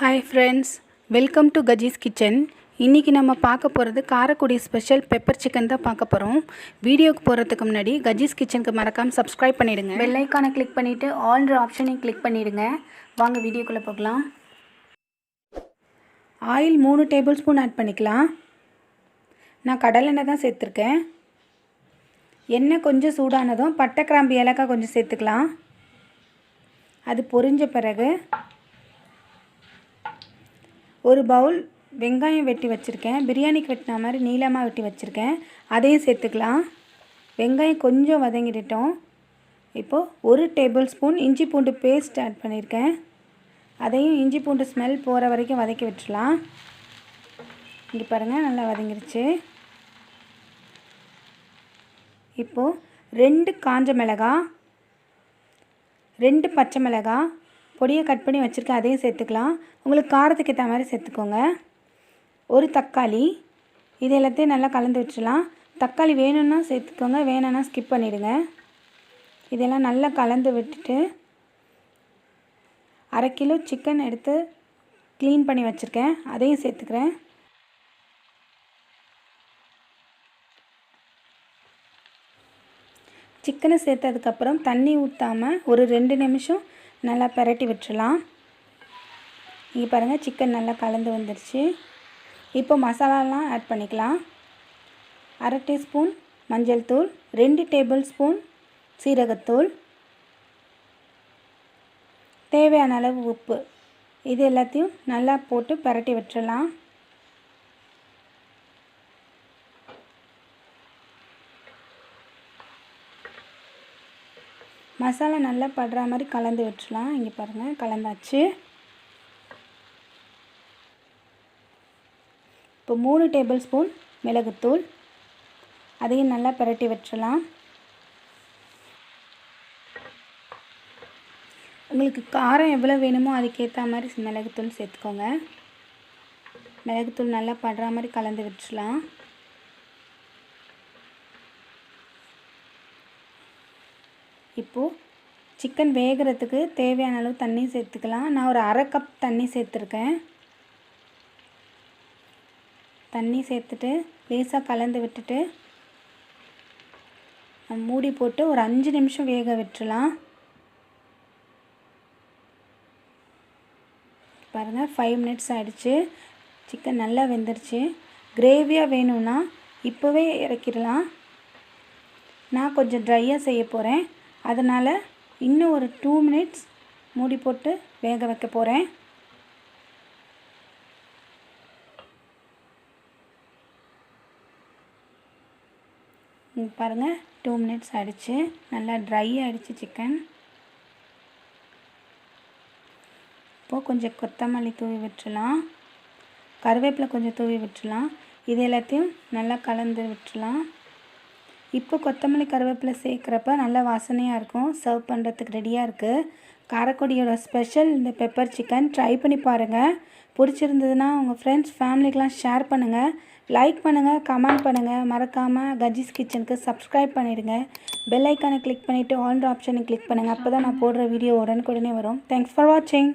Hi friends welcome to Gajis kitchen இன்றைக்கி நம்ம பார்க்க போகிறது காரக்குடி ஸ்பெஷல் பெப்பர் சிக்கன் தான் பார்க்க போகிறோம் வீடியோக்கு போகிறதுக்கு முன்னாடி கஜீஸ் கிச்சனுக்கு மறக்காமல் சப்ஸ்கிரைப் பண்ணிவிடுங்க பெல் ஐக்கானை கிளிக் பண்ணிவிட்டு ஆல்ன்ற ஆப்ஷனையும் கிளிக் பண்ணிவிடுங்க வாங்க வீடியோக்குள்ளே போகலாம். ஆயில் மூணு டேபிள் ஸ்பூன் ஆட் பண்ணிக்கலாம். நான் கடலெண்ணெய் தான் சேர்த்துருக்கேன். எண்ணெய் கொஞ்சம் சூடானதும் பட்டை கிராம்பு ஏலக்காய் கொஞ்சம் சேர்த்துக்கலாம். அது பொரிஞ்ச பிறகு ஒரு பவுல் வெங்காயம் வெட்டி வச்சுருக்கேன். பிரியாணிக்கு வெட்டின மாதிரி நீளமாக வெட்டி வச்சுருக்கேன். அதையும் சேர்த்துக்கலாம். வெங்காயம் கொஞ்சம் வதங்கிட்டோம் இப்போது ஒரு டேபிள் ஸ்பூன் இஞ்சி பூண்டு பேஸ்ட் ஆட் பண்ணியிருக்கேன் அதையும் இஞ்சி பூண்டு ஸ்மெல் போகிற வரைக்கும் வதக்கி விட்டுலாம் இங்கே பாருங்கள் நல்லா வதங்கிருச்சு. இப்போது ரெண்டு காஞ்ச மிளகா ரெண்டு பச்சை மிளகாய் பொடியை கட் பண்ணி வச்சுருக்கேன் அதையும் சேர்த்துக்கலாம். உங்களுக்கு காரத்துக்கு ஏற்ற மாதிரி சேர்த்துக்கோங்க. ஒரு தக்காளி இது எல்லாத்தையும் நல்லா கலந்து விட்டுலாம் தக்காளி வேணும்னா சேர்த்துக்கோங்க வேணும்னா ஸ்கிப் பண்ணிவிடுங்க இதெல்லாம் நல்லா கலந்து விட்டுட்டு அரை கிலோ சிக்கன் எடுத்து க்ளீன் பண்ணி வச்சுருக்கேன். அதையும் சேர்த்துக்கிறேன். சிக்கனை சேர்த்ததுக்கப்புறம் தண்ணி ஊற்றாமல் ஒரு ரெண்டு நிமிஷம் நல்லா பெரட்டி விட்டுறலாம். இங்கே பாருங்கள் சிக்கன் நல்லா கலந்து வந்துருச்சு. இப்போ மசாலாலாம் ஆட் பண்ணிக்கலாம். அரை டீஸ்பூன் மஞ்சள் தூள் ரெண்டு டேபிள் ஸ்பூன் சீரகத்தூள். தேவையான அளவு உப்பு. இது எல்லாத்தையும் நல்லா போட்டு பரட்டி விட்டுறலாம். மசாலா நல்லா படுற மாதிரி கலந்து விட்டுறலாம் இங்கே பாருங்கள் கலந்தாச்சு. இப்போ மூணு டேபிள் ஸ்பூன் மிளகுத்தூள். அதையும் நல்லா பரட்டி விட்டுறலாம் உங்களுக்கு காரம் எவ்வளோ வேணுமோ அதுக்கேற்ற மாதிரி மிளகுத்தூள் சேர்த்துக்கோங்க. மிளகுத்தூள் நல்லா படுற மாதிரி கலந்து விட்டுறலாம் இப்போது சிக்கன் வேகிறதுக்கு தேவையான அளவு தண்ணி சேர்த்துக்கலாம். நான் ஒரு அரை கப் தண்ணி சேர்த்துருக்கேன். தண்ணி சேர்த்துட்டு லேசாக கலந்து விட்டுட்டு மூடி போட்டு ஒரு அஞ்சு நிமிஷம் வேக விட்டுறலாம். பாருங்கள் ஃபைவ் மினிட்ஸ் ஆகிடுச்சு சிக்கன் நல்லா வெந்துருச்சு. கிரேவியாக வேணும்னா இப்போவே இறக்கிடலாம். நான் கொஞ்சம் ட்ரையாக செய்ய போகிறேன் அதனால் இன்னும் ஒரு டூ மினிட்ஸ் மூடி போட்டு வேக வைக்க போகிறேன் பாருங்கள் டூ மினிட்ஸ் ஆகிடுச்சு நல்லா ட்ரை ஆகிடுச்சு சிக்கன் இப்போது கொஞ்சம் கொத்தமல்லி தூவி விட்டுலாம் கருவேப்பிலை கொஞ்சம் தூவி விட்டுலாம் இது எல்லாத்தையும் நல்லா கலந்து விட்டுலாம் இப்போ கொத்தமல்லி கருவேப்பிலை சேர்க்குறப்ப நல்ல வாசனையாக இருக்கும். சர்வ் பண்ணுறதுக்கு ரெடியாக இருக்குது காரக்குடியோட ஸ்பெஷல் இந்த பெப்பர் சிக்கன் ட்ரை பண்ணி பாருங்கள் பிடிச்சிருந்ததுன்னா உங்கள் ஃப்ரெண்ட்ஸ் ஃபேமிலிக்கெலாம் ஷேர் பண்ணுங்கள் லைக் பண்ணுங்கள் கமெண்ட் பண்ணுங்கள் மறக்காமல் கஜிஸ் கிச்சனுக்கு சப்ஸ்கிரைப் பண்ணிவிடுங்க பெல் ஐக்கானை கிளிக் பண்ணிவிட்டு ஆல்ன்ற ஆப்ஷனை கிளிக் பண்ணுங்கள் அப்போ தான் நான் போடுற வீடியோ உடனுக்குடனே வரும். தேங்க்ஸ் ஃபார் வாட்சிங்